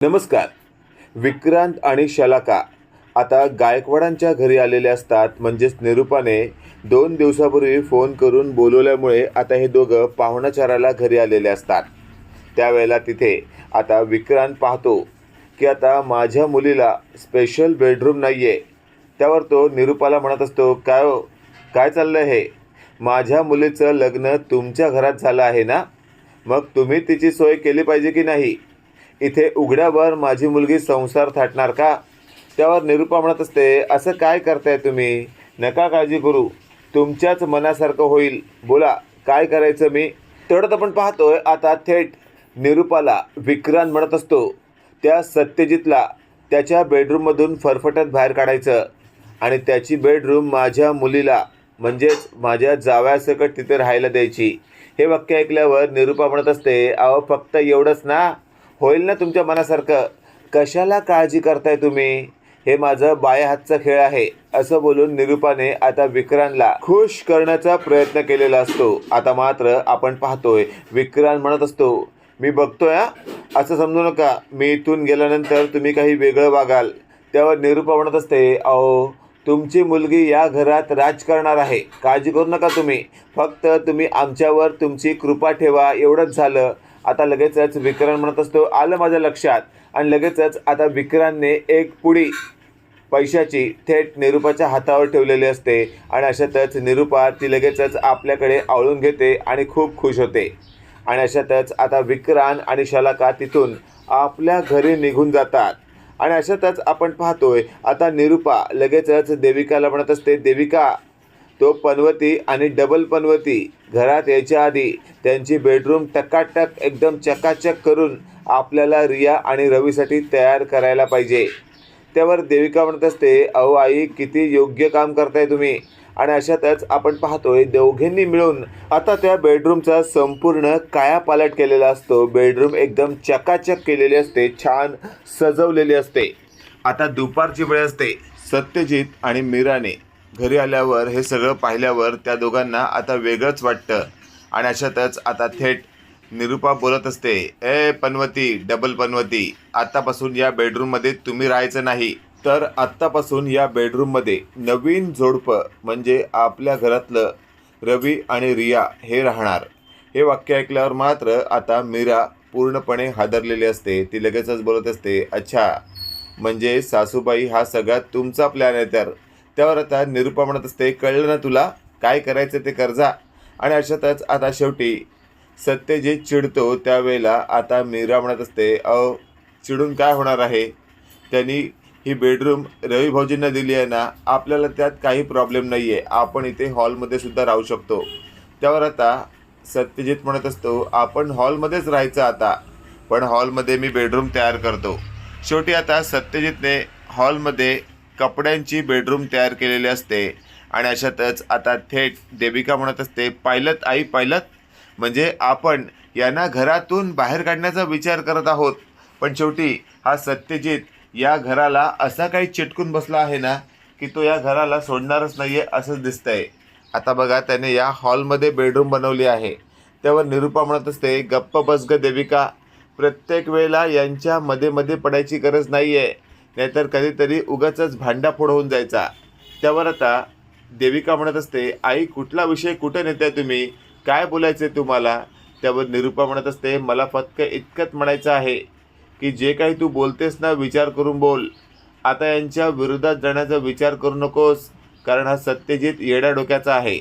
नमस्कार. विक्रांत आणि शलाका आता गायकवाडांच्या घरी आलेले असतात म्हणजेच निरूपाने. दोन दिवसापूर्वी फोन करून बोलवल्यामुळे आता हे दोघं पाहुणाचाराला घरी आलेले असतात. त्यावेळेला तिथे आता विक्रांत पाहतो की आता माझ्या मुलीला स्पेशल बेडरूम नाही आहे त्यावर तो निरूपाला म्हणत असतो काय हो? काय चाललं हे? माझ्या मुलीचं लग्न तुमच्या घरात झालं आहे ना? मग तुम्ही तिची सोय केली पाहिजे की नाही? इथे उघड्यावर माझी मुलगी संसार थाटणार का? त्यावर निरूपा म्हणत असते असं काय करताय तुम्ही? नका काळजी करू. तुमच्याच मनासारखं होईल. बोला काय करायचं मी? तेवढं आपण पाहतोय आता थेट निरूपाला विक्रांत म्हणत असतो त्या सत्यजितला त्याच्या बेडरूममधून फरफटत बाहेर काढायचं आणि त्याची बेडरूम माझ्या मुलीला म्हणजेच माझ्या जावयासकट तिथे राहायला द्यायची. हे वाक्य ऐकल्यावर निरूपा म्हणत असते अहो फक्त एवढंच ना. होईल ना तुमच्या मनासारखं? कशाला काळजी करताय तुम्ही? हे माझं बाया हातचा खेळ आहे असं बोलून निरूपाने आता विक्रांतला खुश करण्याचा प्रयत्न केलेला असतो. आता मात्र आपण पाहतोय विक्रांत म्हणत असतो मी बघतोय असं समजू नका. मी इथून गेल्यानंतर तुम्ही काही वेगळं वागाल. त्यावर निरूपा म्हणत असते अहो तुमची मुलगी या घरात राज करणार आहे. काळजी करू नका तुम्ही. फक्त तुम्ही आमच्यावर तुमची कृपा ठेवा. एवढंच झालं. आता लगेचच विक्रांत म्हणत असतो आलं माझ्या लक्षात. आणि लगेचच आता विक्रांतने एक पुडी पैशाची थेट निरूपाच्या हातावर ठेवलेली असते. आणि अशातच निरूपा ती लगेचच आपल्याकडे आवळून घेते आणि खूप खुश होते. आणि अशातच आता विक्रांत आणि शलाका तिथून आपल्या घरी निघून जातात. आणि अशातच आपण पाहतोय आता निरूपा लगेचच देविकाला म्हणत असते देविका तो पनवती आणि डबल पनवती घरात यायच्या आधी त्यांची बेडरूम टकाटक एकदम चकाचक करून आपल्याला रिया आणि रवीसाठी तयार करायला पाहिजे. त्यावर देविका म्हणत असते अहो आई किती योग्य काम करताय तुम्ही. आणि अशातच आपण पाहतोय दोघींनी मिळून आता त्या बेडरूमचा संपूर्ण कायापालट केलेला असतो. बेडरूम एकदम चकाचक केलेली असते छान सजवलेली असते. आता दुपारची वेळ असते. सत्यजित आणि मीराने घरी आल्यावर हे सगळं पाहिल्यावर त्या दोघांना आता वेगळंच वाटतं. आणि अशातच आता थेट निरूपा बोलत असते ए पनवती डबल पनवती आत्तापासून या बेडरूममध्ये तुम्ही राहायचं नाही. तर आत्तापासून या बेडरूममध्ये नवीन जोडपं म्हणजे आपल्या घरातलं रवी आणि रिया हे राहणार. हे वाक्य ऐकल्यावर मात्र आता मीरा पूर्णपणे हादरलेली असते. ती लगेचच बोलत असते अच्छा म्हणजे सासूबाई हा सगळ्यात तुमचा प्लॅन आहे तर त्यावर आता निरूपा म्हणत असते कळलं ना तुला? काय करायचं ते कर्जा आणि अशातच आता शेवटी सत्यजित चिडतो त्यावेळेला आता मीरा म्हणत असते अहो चिडून काय होणार आहे? त्यांनी ही बेडरूम रवी भाऊजींना दिली आहे ना आपल्याला त्यात काही प्रॉब्लेम नाही आहे आपण इथे हॉलमध्ये सुद्धा राहू शकतो. त्यावर आता सत्यजित म्हणत असतो आपण हॉलमध्येच राहायचं आता पण हॉलमध्ये मी बेडरूम तयार करतो. शेवटी आता सत्यजितने हॉलमध्ये कपड्यांची बेडरूम तयार केलेली असते. आणि अशातच आता थेट देविका म्हणत असते पायलत आई पायलत म्हणजे आपण यांना घरातून बाहेर काढण्याचा विचार करत आहोत. पण शेवटी हा सत्यजित या घराला असा काही चिटकून बसला आहे ना की तो या घराला सोडणारच नाही आहे असंच दिसतंय. आता बघा त्याने या हॉलमध्ये बेडरूम बनवली आहे. त्यावर निरूपा म्हणत असते गप्प बस ग देविका प्रत्येक वेळेला यांच्या मध्ये मध्ये पडायची गरज नाही आहे नाहीतर कधीतरी उगाचच भांडाफोड होऊन जायचा. त्यावर आता देविका म्हणत असते आई कुठला विषय कुठे नेताय तुम्ही? काय बोलायचं तुम्हाला? त्यावर निरूपा म्हणत असते मला फक्त इतकंच म्हणायचं आहे की जे काही तू बोलतेस ना विचार करून बोल. आता यांच्या विरोधात जाण्याचा विचार करू नकोस कारण हा सत्यजित येड्या डोक्याचा आहे.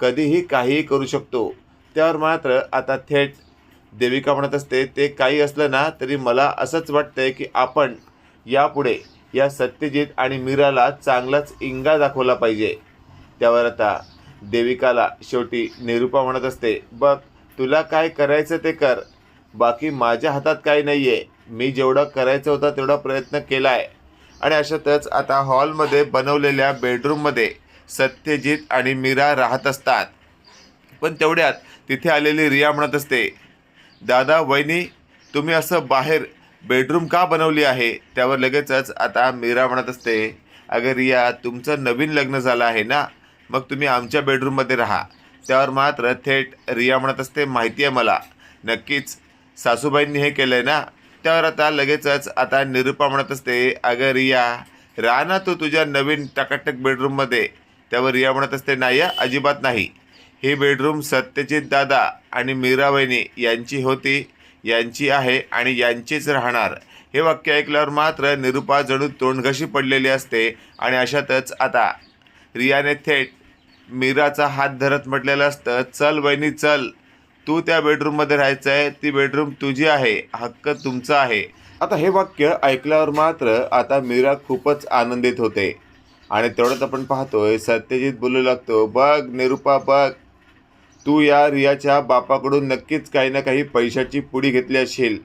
कधीही काहीही करू शकतो. त्यावर मात्र आता थेट देविका म्हणत असते ते काही असलं ना तरी मला असंच वाटतंय की आपण यापुढे या सत्यजित आणि मीराला चांगलाच इंगा दाखवला पाहिजे. त्यावर आता देविकाला शेवटी निरूपा म्हणत असते बघ तुला काय करायचं ते कर. बाकी माझ्या हातात काही नाही आहे मी जेवढं करायचं होतं तेवढा प्रयत्न केला आहे आणि अशातच आता हॉलमध्ये बनवलेल्या बेडरूममध्ये सत्यजित आणि मीरा राहत असतात. पण तेवढ्यात तिथे आलेली रिया म्हणत असते दादा वहिनी तुम्ही असं बाहेर बेडरूम का बनवली आहे? त्यावर लगेचच आता मीरा म्हणत असते अगं रिया तुमचं नवीन लग्न झालं आहे ना? मग तुम्ही आमच्या बेडरूममध्ये राहा. त्यावर मात्र थेट रिया म्हणत असते माहिती आहे मला. नक्कीच सासूबाईंनी हे केलं आहे ना? त्यावर आता लगेचच आता निरूपा म्हणत असते अगं रिया राहा ना तू तुझ्या नवीन टकाटक बेडरूममध्ये. त्यावर रिया म्हणत असते नाही अजिबात नाही. ही बेडरूम सत्यजित दादा आणि मीरा वहिनी यांची होती. यांची आहे आणि यांचीच राहणार. हे वाक्य ऐकल्यावर मात्र निरूपा जणू तोंडघशी पडलेली असते आणि अशातच आता रियाने थेट मीराचा हात धरत म्हटलेलं असतं चल वहिनी चल. तू त्या बेडरूममध्ये राहायचं आहे ती बेडरूम तुझी आहे हक्क तुमचा आहे. आता हे वाक्य ऐकल्यावर मात्र आता मीरा खूपच आनंदित होते. आणि तेवढंच आपण पाहतोय सत्यजित बोलू लागतो बघ निरूपा बघ. तू या रियाच्या बापाकडून नक्कीच काही ना काही पैशाची पुडी घेतली असेल.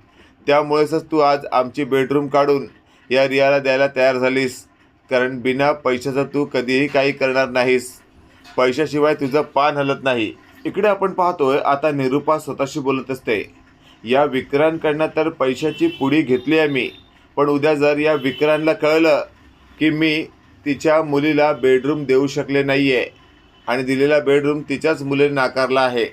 त्यामुळेच तू आज आमची बेडरूम काढून या रियाला द्यायला तयार झालीस. कारण बिना पैशाचं तू कधीही काही करणार नाहीस. पैशाशिवाय तुझं पान हलत नाही. इकडे आपण पाहतोय आता निरूपा स्वतःशी बोलत असते. या विक्रांकडनं तर पैशाची पुडी घेतली आहे मी. पण उद्या जर या विक्रांतला कळलं की मी तिच्या मुलीला बेडरूम देऊ शकले नाही आहे आणि दिलेला बेडरूम तिच्याच मुलीने नाकारला आहे.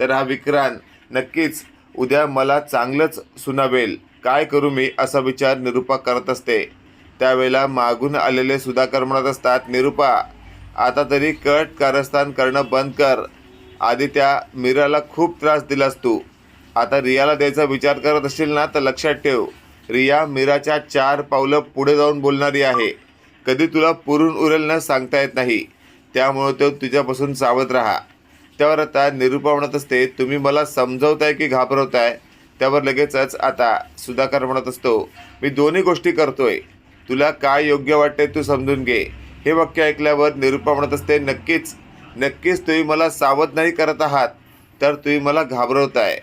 तर हा विक्रांत नक्कीच उद्या मला चांगलंच सुनावेल. काय करू मी असा विचार निरूपा करत असते. त्यावेळेला मागून आलेले सुधाकर म्हणत असतात निरूपा आता तरी कट कारस्थान करणं बंद कर. आधी त्या मीराला खूप त्रास दिलास तू. आता रियाला द्यायचा विचार करत असशील ना तर लक्षात ठेव. रिया मीराच्या चार पावलं पुढे जाऊन बोलणारी आहे. कधी तुला पुरून उरेल ना सांगता येत नाही. त्यामुळे तो तुझ्यापासून सावध राहा. त्यावर आता निरूपा म्हणत असते तुम्ही मला समजवताय की घाबरवताय? त्यावर लगेचच आता सुधाकर म्हणत असतो मी दोन्ही गोष्टी करतोय. तुला काय योग्य वाटते तू समजून घे. हे वाक्य ऐकल्यावर निरूपा म्हणत असते नक्कीच नक्कीच तुम्ही मला सावध नाही करत आहात तर तुम्ही मला घाबरवताय.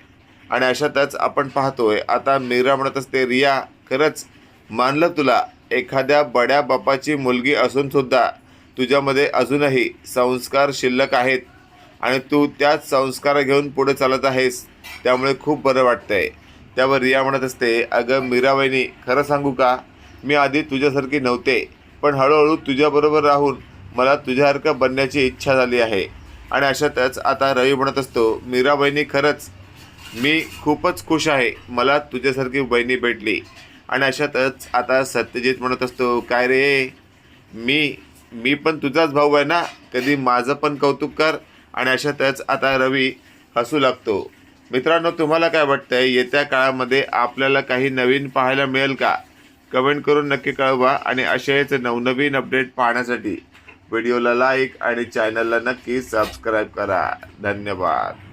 आणि अशातच आपण पाहतोय आता मीरा म्हणत असते रिया खरंच मानलं तुला एखाद्या बड्या बापाची मुलगी असून सुद्धा तुझ्यामध्ये अजूनही संस्कार शिल्लक आहेत आणि तू त्याच संस्कार घेऊन पुढे चालत आहेस त्यामुळे खूप बरं वाटतंय. त्यावर रिया म्हणत असते अगं मीराबाईनी खरं सांगू का? मी आधी तुझ्यासारखी नव्हते पण हळूहळू तुझ्याबरोबर राहून मला तुझ्यासारखं बनण्याची इच्छा झाली आहे. आणि अशातच आता रवी म्हणत असतो मीराबाईनी खरंच मी खूपच खुश आहे मला तुझ्यासारखी बहिणी भेटली. आणि अशातच आता सत्यजित म्हणत असतो काय रे? मी मी पण तुझाच भाऊ आहे ना? कधी माझं पण कौतुक कर आणि अशातच आता रवी हसू लागतो. मित्रांनो तुम्हाला काय वाटतंय? येत्या काळामध्ये आपल्याला काही नवीन पाहायला मिळेल का? कमेंट करून नक्की कळवा आणि असेच नवनवीन अपडेट पाहण्यासाठी व्हिडिओला लाईक आणि चॅनलला नक्की सबस्क्राईब करा. धन्यवाद.